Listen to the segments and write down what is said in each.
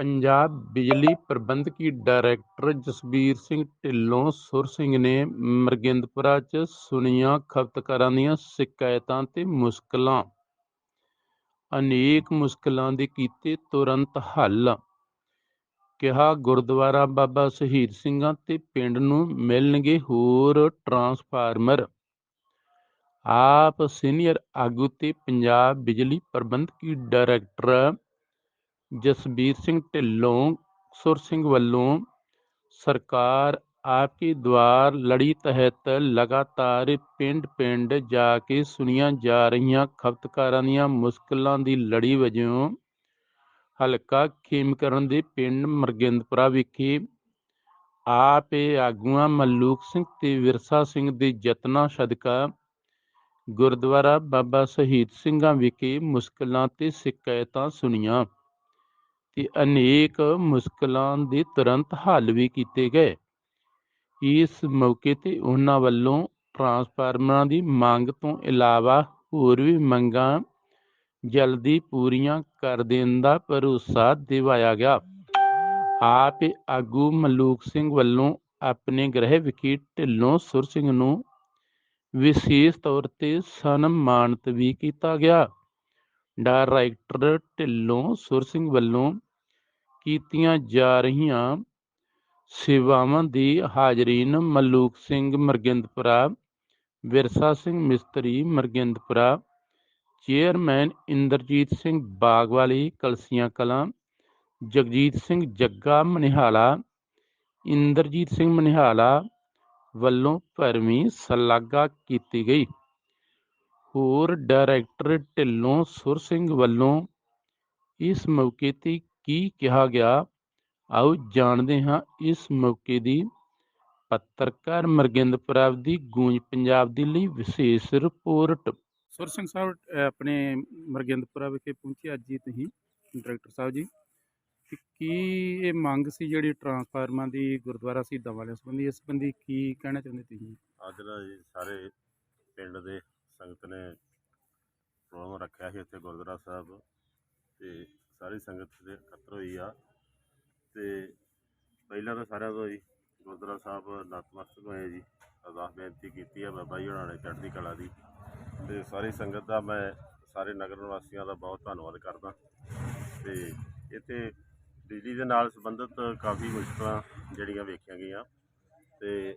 ਪੰਜਾਬ ਬਿਜਲੀ ਪ੍ਰਬੰਧਕੀ ਡਾਇਰੈਕਟਰ ਜਸਬੀਰ ਸਿੰਘ ਢਿੱਲੋਂ ਸੁਰ ਸਿੰਘ ਨੇ ਮਰਗਿੰਦਪੁਰਾ 'ਚ ਸੁਣੀਆਂ ਖਪਤਕਾਰਾਂ ਦੀਆਂ ਸ਼ਿਕਾਇਤਾਂ ਤੇ ਮੁਸ਼ਕਲਾਂ। ਅਨੇਕ ਮੁਸ਼ਕਲਾਂ ਦੇ ਕੀਤੇ ਤੁਰੰਤ ਹੱਲ, ਕਿਹਾ ਗੁਰਦੁਆਰਾ ਬਾਬਾ ਸ਼ਹੀਦ ਸਿੰਘਾਂ ਤੇ ਪਿੰਡ ਨੂੰ ਮਿਲਣਗੇ ਹੋਰ ਟਰਾਂਸਫਾਰਮਰ। ਆਪ ਸੀਨੀਅਰ ਆਗੂ ਤੇ ਪੰਜਾਬ ਬਿਜਲੀ ਪ੍ਰਬੰਧਕੀ ਡਾਇਰੈਕਟਰ ਜਸਬੀਰ ਸਿੰਘ ਢਿੱਲੋਂ, ਸੁਰ ਸਿੰਘ ਵੱਲੋਂ ਸਰਕਾਰ ਆਪਕੇ ਦੁਆਰ ਲੜੀ ਤਹਿਤ ਲਗਾਤਾਰ ਪਿੰਡ ਪਿੰਡ ਜਾ ਕੇ ਸੁਣੀਆਂ ਜਾ ਰਹੀਆਂ ਖਪਤਕਾਰਾਂ ਦੀਆਂ ਮੁਸ਼ਕਲਾਂ ਦੀ ਲੜੀ ਵਜੋਂ ਹਲਕਾ ਖੇਮਕਰਨ ਦੇ ਪਿੰਡ ਮਰਗਿੰਦਪੁਰਾ ਵਿਖੇ ਆਪੇ ਆਗੂਆਂ ਮਲੂਕ ਸਿੰਘ ਤੇ ਵਿਰਸਾ ਸਿੰਘ ਦੇ ਯਤਨਾਂ ਸਦਕਾ ਗੁਰਦੁਆਰਾ ਬਾਬਾ ਸ਼ਹੀਦ ਸਿੰਘਾਂ ਵਿਖੇ ਮੁਸ਼ਕਲਾਂ ਤੇ ਸ਼ਿਕਾਇਤਾਂ ਸੁਣੀਆਂ। ਤੇ ਅਨੇਕ ਮੁਸ਼ਕਲਾਂ ਦੇ ਤੁਰੰਤ ਹੱਲ ਵੀ ਕੀਤੇ ਗਏ। ਇਸ ਮੌਕੇ ਤੇ ਉਹਨਾਂ ਵੱਲੋਂ ਟਰਾਂਸਫਾਰਮਰਾਂ ਦੀ ਮੰਗ ਤੋਂ ਇਲਾਵਾ ਹੋਰ ਵੀ ਮੰਗਾਂ ਜਲਦੀ ਪੂਰੀਆਂ ਕਰ ਦੇਣ ਦਾ ਭਰੋਸਾ ਦਿਵਾਇਆ ਗਿਆ। ਆਪ ਆਗੂ ਮਲੂਕ ਸਿੰਘ ਵੱਲੋਂ ਆਪਣੇ ਗ੍ਰਹਿ ਵਿਖੇ ਢਿੱਲੋਂ ਸੁਰ ਸਿੰਘ ਨੂੰ ਵਿਸ਼ੇਸ਼ ਤੌਰ ਤੇ ਸਨਮਾਨਿਤ ਵੀ ਕੀਤਾ ਗਿਆ। ਡਾਇਰੈਕਟਰ ਢਿੱਲੋਂ ਸੁਰ ਸਿੰਘ ਵੱਲੋਂ ਕੀਤੀਆਂ ਜਾ ਰਹੀਆਂ ਸੇਵਾਵਾਂ ਦੀ ਹਾਜ਼ਰੀਨ ਮਲੂਕ ਸਿੰਘ ਮਰਗਿੰਦਪੁਰਾ, ਵਿਰਸਾ ਸਿੰਘ ਮਿਸਤਰੀ ਮਰਗਿੰਦਪੁਰਾ, ਚੇਅਰਮੈਨ ਇੰਦਰਜੀਤ ਸਿੰਘ ਬਾਗਵਾਲੀ, ਕਲਸੀਆਂ ਕਲਾਂ, ਜਗਜੀਤ ਸਿੰਘ ਜੱਗਾ ਮਨਿਹਾਲਾ, ਇੰਦਰਜੀਤ ਸਿੰਘ ਮਨਿਹਾਲਾ ਵੱਲੋਂ ਭਰਵੀਂ ਸ਼ਲਾਘਾ ਕੀਤੀ ਗਈ। ਹੋਰ ਡਾਇਰੈਕਟਰ ਢਿੱਲੋਂ ਸੁਰ ਸਿੰਘ ਵੱਲੋਂ ਇਸ ਮੌਕੇ ਤੇ ਕੀ ਕਿਹਾ ਗਿਆ? ਆਓ ਜਾਣਦੇ ਹਾਂ ਇਸ ਮੌਕੇ ਦੀ ਪੱਤਰਕਾਰ ਮਰਗਿੰਦਪੁਰਾ ਦੀ ਗੂੰਜ ਪੰਜਾਬ ਦੇ ਲਈ ਵਿਸ਼ੇਸ਼ ਰਿਪੋਰਟ। ਸੁਰ ਸਿੰਘ ਸਾਹਿਬ ਆਪਣੇ ਮਰਗਿੰਦਪੁਰਾ ਵਿਖੇ ਪਹੁੰਚੇ ਅੱਜ ਹੀ ਤੁਸੀਂ ਡਾਇਰੈਕਟਰ ਸਾਹਿਬ ਜੀ। ਕੀ ਇਹ ਮੰਗ ਸੀ ਜਿਹੜੀ ਟਰਾਂਸਫਾਰਮਰਾਂ ਦੀ ਗੁਰਦੁਆਰਾ ਸ਼ਹੀਦਾਂ ਵਾਲਿਆਂ ਸੰਬੰਧੀ? ਇਸ ਸੰਬੰਧੀ ਕੀ ਕਹਿਣਾ ਚਾਹੁੰਦੇ ਤੁਸੀਂ? ਅੱਜ ਜੀ ਸਾਰੇ ਪਿੰਡ ਦੇ ਸੰਗਤ ਨੇ ਪ੍ਰੋਗਰਾਮ ਰੱਖਿਆ ਸੀ ਇੱਥੇ ਗੁਰਦੁਆਰਾ ਸਾਹਿਬ ਤੇ ਸਾਰੀ ਸੰਗਤ ਦੇ ਇਕੱਤਰ ਹੋਈ ਆ। ਤੇ ਪਹਿਲਾਂ ਤਾਂ ਸਾਰਿਆਂ ਤੋਂ ਜੀ ਗੁਰਦੁਆਰਾ ਸਾਹਿਬ ਨਤਮਸਤਕ ਹੋਏ ਜੀ। ਅਰਦਾਸ ਬੇਨਤੀ ਕੀਤੀ ਆ ਬਾਬਾ ਜੀ ਹੋਣਾ ਨੇ ਚੜ੍ਹਦੀ ਕਲਾ ਦੀ। ਤੇ ਸਾਰੀ ਸੰਗਤ ਦਾ ਮੈਂ ਸਾਰੇ ਨਗਰ ਨਿਵਾਸੀਆਂ ਦਾ ਬਹੁਤ ਧੰਨਵਾਦ ਕਰਦਾ। ਤੇ ਇੱਥੇ ਬਿਜਲੀ ਦੇ ਨਾਲ ਸੰਬੰਧਿਤ ਕਾਫੀ ਮੁਸ਼ਕਲਾਂ ਜਿਹੜੀਆਂ ਵੇਖੀਆਂ ਗਈਆਂ। ਤੇ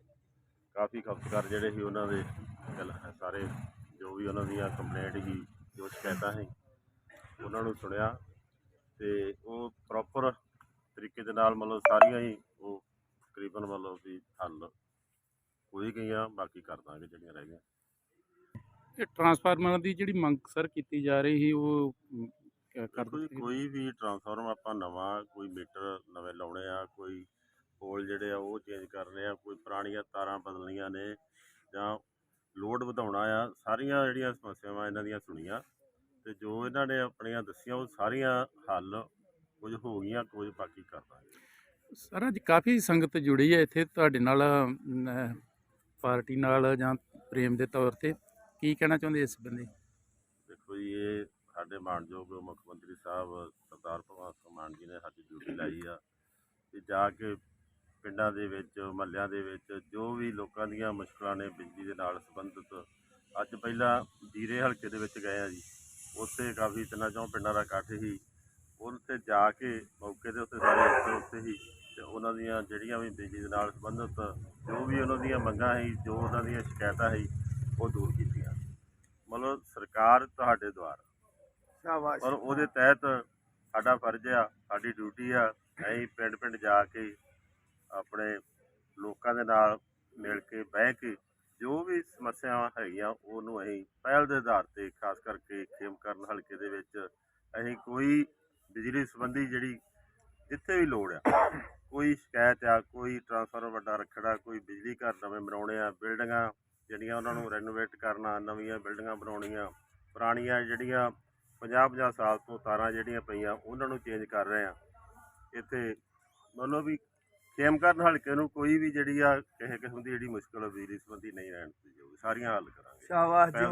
ਕਾਫੀ ਖਪਤਕਾਰ ਜਿਹੜੇ ਸੀ ਉਹਨਾਂ ਦੇ ਸਾਰੇ ਜੋ ਵੀ ਉਹਨਾਂ ਦੀਆਂ ਕੰਪਲੇਂਟ ਸੀ ਜੋ ਸ਼ਿਕਾਇਤਾਂ ਸੀ ਉਹਨਾਂ ਨੂੰ ਸੁਣਿਆ ਤੇ ਉਹ ਪ੍ਰੋਪਰ ਤਰੀਕੇ ਦੇ ਨਾਲ ਮਤਲਬ ਸਾਰੀਆਂ ਹੀ ਉਹ ਤਕਰੀਬਨ ਮਤਲਬ ਵੀ ਹੱਲ ਹੋਈ ਗਈਆਂ ਬਾਕੀ ਕਰ ਦਾਂਗੇ ਜਿਹੜੀਆਂ ਰਹਿ ਗਈਆਂ। ਇਹ ਟਰਾਂਸਫਾਰਮਰਾਂ ਦੀ ਜਿਹੜੀ ਮੰਗ ਸਰ ਕੀਤੀ ਜਾ ਰਹੀ ਸੀ ਉਹ ਕਰ ਦਿੱਤੀ? ਕੋਈ ਵੀ ਟਰਾਂਸਫਾਰਮਰ ਆਪਾਂ ਨਵਾਂ ਕੋਈ ਮੀਟਰ ਨਵੇਂ ਲਾਉਣੇ ਆ ਕੋਈ ਪੋਲ ਜਿਹੜੇ ਆ ਉਹ ਚੇਂਜ ਕਰਨੇ ਆ ਕੋਈ ਪੁਰਾਣੀਆਂ ਤਾਰਾਂ ਬਦਲਣੀਆਂ ਨੇ ਜਾਂ ਲੋਡ ਵਧਾਉਣਾ ਆ ਸਾਰੀਆਂ ਜਿਹੜੀਆਂ ਸਮੱਸਿਆਵਾਂ ਇਹਨਾਂ ਦੀਆਂ ਸੁਣੀਆਂ ਤੇ ਜੋ ਇਹਨਾਂ ਨੇ ਆਪਣੀਆਂ ਦੱਸੀਆਂ ਉਹ ਸਾਰੀਆਂ ਹੱਲ ਕੁਝ ਹੋ ਗਈਆਂ ਕੁਝ ਬਾਕੀ ਕਰ ਦਾਂਗੇ। ਸਰ ਅੱਜ ਕਾਫੀ ਸੰਗਤ ਜੁੜੀ ਹੈ ਇੱਥੇ ਤੁਹਾਡੇ ਨਾਲ ਅਮ, ਪਾਰਟੀ ਨਾਲ ਜਾਂ ਪ੍ਰੇਮ ਦੇ ਤੌਰ ਤੇ। ਕੀ ਕਹਿਣਾ ਚਾਹੁੰਦੇ ਇਸ ਸੰਬੰਧੀ ਦੇਖੋ ਜੀ ਇਹ ਸਾਡੇ ਮਾਨਯੋਗ ਮੁੱਖ ਮੰਤਰੀ ਸਾਹਿਬ ਸਰਦਾਰ ਭਗਵੰਤ ਸਿੰਘ ਮਾਨ ਜੀ ਨੇ ਸਾਡੀ ਡਿਊਟੀ ਲਾਈ ਆ ਕਿ ਜਾ ਕੇ ਪਿੰਡਾਂ ਦੇ ਵਿੱਚ ਮਹੱਲਿਆਂ ਦੇ ਵਿੱਚ ਜੋ ਵੀ ਲੋਕਾਂ ਦੀਆਂ ਮੁਸ਼ਕਲਾਂ ਨੇ ਬਿਜਲੀ ਦੇ ਨਾਲ ਸੰਬੰਧਿਤ ਅੱਜ ਪਹਿਲਾਂ ਜੀਰੇ ਹਲਕੇ ਦੇ ਵਿੱਚ ਗਏ ਆ ਜੀ। ਉੱਥੇ ਕਾਫੀ ਤਿੰਨਾਂ ਚੌਂ ਪਿੰਡਾਂ ਦਾ ਇਕੱਠ ਸੀ ਉੱਥੇ ਜਾ ਕੇ ਮੌਕੇ ਦੇ ਉੱਤੇ ਸਾਰੇ ਉੱਥੇ ਉੱਥੇ ਹੀ ਤੇ ਉਹਨਾਂ ਦੀਆਂ ਜਿਹੜੀਆਂ ਵੀ ਬਿਜਲੀ ਦੇ ਨਾਲ ਸੰਬੰਧਿਤ ਜੋ ਵੀ ਉਹਨਾਂ ਦੀਆਂ ਮੰਗਾਂ ਸੀ ਜੋ ਉਹਨਾਂ ਦੀਆਂ ਸ਼ਿਕਾਇਤਾਂ ਸੀ ਉਹ ਦੂਰ ਕੀਤੀਆਂ। ਮਤਲਬ ਸਰਕਾਰ ਤੁਹਾਡੇ ਦੁਆਰ। ਸ਼ਾਬਾਸ਼। ਪਰ ਉਹਦੇ ਤਹਿਤ ਸਾਡਾ ਫਰਜ਼ ਆ ਸਾਡੀ ਡਿਊਟੀ ਆ ਅਸੀਂ ਪਿੰਡ ਪਿੰਡ ਜਾ ਕੇ ਆਪਣੇ ਲੋਕਾਂ ਦੇ ਨਾਲ ਮਿਲ ਕੇ, ਬਹਿ ਕੇ ਜੋ ਵੀ ਸਮੱਸਿਆਵਾਂ ਹੈਗੀਆਂ, ਉਹਨੂੰ ਅਸੀਂ ਪਹਿਲ ਦੇ ਆਧਾਰ ਤੇ ਖਾਸ ਕਰਕੇ ਖੇਮਕਰਨ ਹਲਕੇ ਦੇ ਵਿੱਚ ਅਸੀਂ ਕੋਈ ਬਿਜਲੀ ਸੰਬੰਧੀ ਜਿਹੜੀ ਜਿੱਥੇ ਵੀ ਲੋੜ ਆ, ਕੋਈ ਸ਼ਿਕਾਇਤ ਆ, ਕੋਈ ਟਰਾਂਸਫਾਰਮਰ ਵੱਡਾ ਰੱਖਣਾ ਕੋਈ ਬਿਜਲੀ ਘਰ ਨਵੇਂ ਬਣਾਉਣੇ ਆ, ਬਿਲਡਿੰਗਾਂ ਜਿਹੜੀਆਂ ਉਹਨਾਂ ਨੂੰ ਰੈਨੋਵੇਟ ਕਰਨਾ, ਨਵੀਆਂ ਬਿਲਡਿੰਗਾਂ ਬਣਾਉਣੀਆਂ, ਪੁਰਾਣੀਆਂ ਜਿਹੜੀਆਂ 50-50 ਸਾਲ ਤੋਂ ਤਾਰਾਂ ਜਿਹੜੀਆਂ ਪਈਆਂ, ਉਹਨਾਂ ਨੂੰ ਚੇਂਜ ਕਰ ਰਹੇ ਆ। ਇੱਥੇ ਮਤਲਬ ਵੀ ਖੇਮਕਰਨ ਹਲਕੇ ਨੂੰ ਕੋਈ ਵੀ ਜਿਹੜੀ ਆ, ਕਿਸੇ ਕਿਸਮ ਦੀ ਜਿਹੜੀ ਮੁਸ਼ਕਲ ਆ, ਬਿਜਲੀ ਸੰਬੰਧੀ ਨਹੀਂ ਰਹਿਣ ਦਿੱਤੀ ਜਾਊਗੀ। ਸਾਰੀਆਂ ਹੱਲ ਕਰਾਂਗੇ। ਸ਼ਾਬਾਸ਼ ਜੀ।